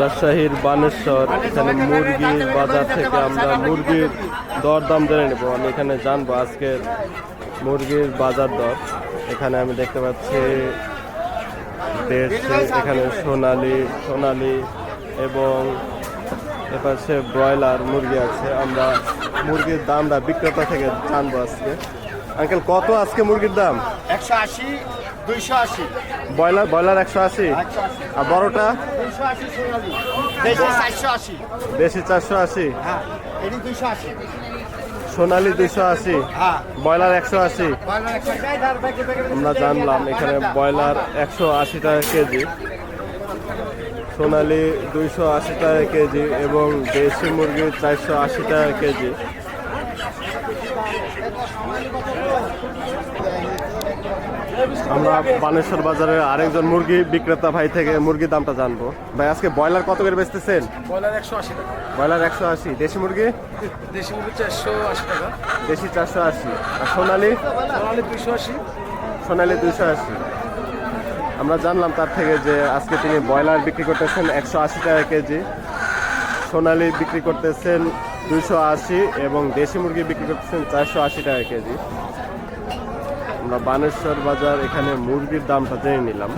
রাজশাহীর বানেশ্বর এখানে মুরগির বাজার থেকে আমরা মুরগির দর দাম জেনে নেব। আমি এখানে জানব আজকের মুরগির বাজার দর। এখানে আমি দেখতে পাচ্ছি দেড়শো এখানে সোনালি সোনালি এবং এপাশে ব্রয়লার মুরগি আছে। আমরা মুরগির দামটা বিক্রেতা থেকে জানব আজকে। আঙ্কেল কত আজকে মুরগির দাম? একশো আশি দুইশো আশি। ব্রয়লার ব্রয়লার একশো আশি। আর বড়টা? দেশি চারশো। আশি। দেশি হ্যাঁ আশি। সোনালি দুইশো আশি। হ্যাঁ। ব্রয়লার একশো আশি। ব্রয়লার একশো আশি। আমরা জানলাম এখানে ব্রয়লার একশো আশি টাকা কেজি সোনালি দুইশো আশি টাকা কেজি এবং দেশি মুরগি চারশো আশি টাকা কেজি। আমরা বানেশ্বর বাজারে আরেকজন মুরগি বিক্রেতা ভাই থেকে মুরগির দামটা জানব। ভাই আজকে ব্রয়লার কত করে বেচতেছেন? ব্রয়লার একশো আশি টাকা। ব্রয়লার একশো আশি। দেশি মুরগি? দেশি মুরগি চারশো আশি টাকা। দেশি চারশো আশি। আর সোনালি? সোনালি দুইশো আশি। সোনালি দুইশো আশি। আমরা জানলাম তার থেকে যে আজকে তিনি ব্রয়লার বিক্রি করতেছেন একশো আশি টাকা কেজি। সোনালি বিক্রি করতেছেন দুইশো আশি এবং দেশি মুরগি বিক্রি করতেছেন চারশো আশি টাকা কেজি। আমরা বানেশ্বর বাজার এখানে মুরগির দামটা জেনে নিলাম।